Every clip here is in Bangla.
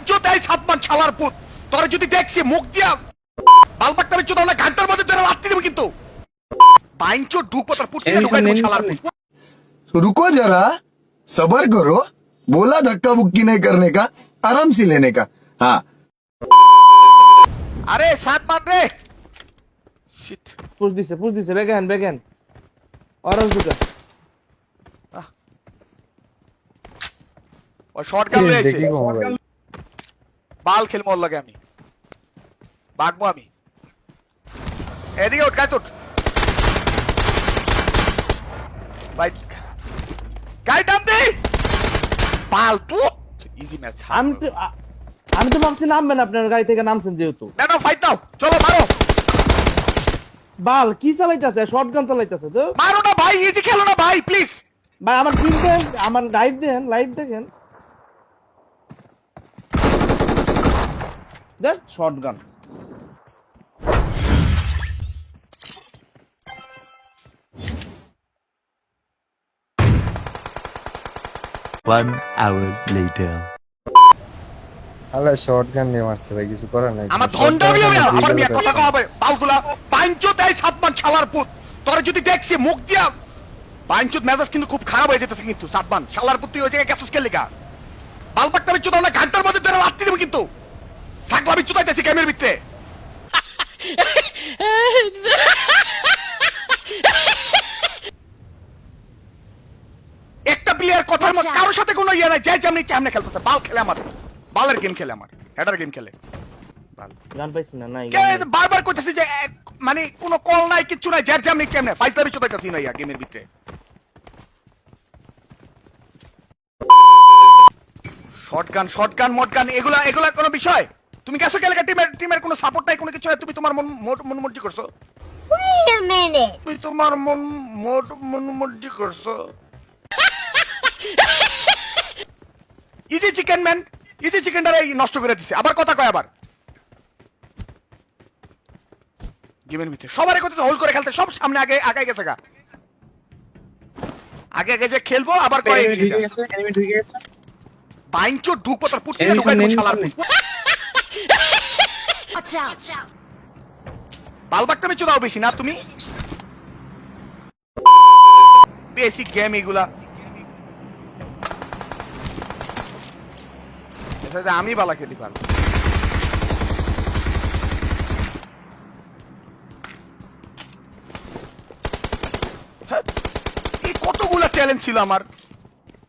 পাঞ্চো দেয় সাতমান শালার পুত তোর যদি দেখছি মুখ দিয়া বালবাকটা বিচ্ছু তাহলে ঘাটটার মধ্যে তোরা রাত্রি দেবো কিন্তু পাঞ্চো ঢুকবো তোর পুত Anything, ঢুকাই দেবো anything. শালার পুত तो रुको जरा सबर करो बोला धक्का बुक्की नहीं करने का आराम से लेने का हाँ আরে সাত মান রে শিট পুশ দিছে পুশ দিছে বেগেন বেগেন অরেঞ্জ দুটো ও শর্ট গান রয়েছে দেখি মোবাইল বাল খেলব ওর লাগে আমি। বাগবো আমি। এদিকে উঠ গাইত উঠ। ভাই গাই টান দে। বাল তু। ইজি ম্যাচ আমি তো আমি তো ভাবছি নামবেন আপনার গাড়ি থেকে নামছেন যেহেতু। না না ফাইট দাও। চলো মারো। বাল কি চালাইতেছে? শর্ট গান চালাইতেছে তো। মারো না ভাই ইজি খেলো না ভাই প্লিজ ভাই আমার টিম দেন আমার লাইভ দেন লাইভ দেখেন। দেখ short gun. One hour later. Allah shotgun দিয়ে মারছে ভাই কিছু করার নাই। আমার Shotgun ধনটা আমার মিয়া কথা কওয়া হবে বালগুলা পাঞ্চো দেয় সাত শালার পুত। তোর যদি দেখছি মুখ দিয়া মেজাজ কিন্তু খুব খারাপ হয়ে যেতেছে কিন্তু সাতমান। শালার পুত তুই ওই জায়গায় গেছিস কে লেগা? বালপাকটা বিচ্ছু তাহলে ঘাটটার মধ্যে তোরা রাত্রি দেবো কিন্তু। সাকলা বিচ্ছু তাইতেছি গেমের ভিতরে? একটা প্লেয়ার কথার মধ্যে কারোর সাথে কোনো ইয়ে নাই যে যেমনি চেমনে খেলতেছে বাল খেলে আমার। বালের গেম খেলে আমার হেডার গেম খেলে। বাল। গান পাইছি না নাই বারবার কইতেছি যে এক, মানে কোনো কল নাই কিচ্ছু নাই যার যেমনি কেমনে ফাইজলামি চোদাইতেছি না ইয়া গেমের ভিতরে। শর্টগান শর্টগান মটগান এগুলা এগুলা কোনো বিষয়? তুমি গেছো কে লেগে টিমের টিমের কোনো সাপোর্ট নাই কোনো কিছু নাই তুমি তোমার মন মন মর্জি করছ। Wait a minute. তুমি তোমার মন মোট মন মর্জি করছ ইজি চিকেন ম্যান ইজি চিকেনটা নষ্ট করে দিছে। আবার কথা কয় আবার। গেমের ভিতরে সবার একত্রিত হোল করে খেলতে সব সামনে আগে আগে গেছে গা। আগে আগে যে খেলব আবার কয় বাইঞ্চো ঢুকবো তার পুটকে ঢুকাই দেবো শালার। Watch out. বেশি না তুমি? বেসিক গেম এগুলা। আমি বালা খেলি পারব হ্যাঁ, কতগুলা চ্যালেঞ্জ ছিল আমার?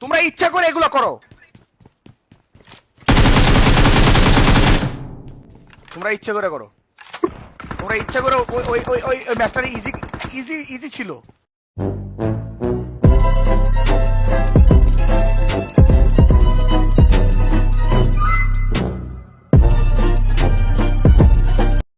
তোমরা ইচ্ছা করে এগুলা করো। তোমরা ইচ্ছা করে করো। তোমরা ইচ্ছা করে ওই ওই ওই ওই ম্যাচটা ইজি ইজি ইজি ছিল।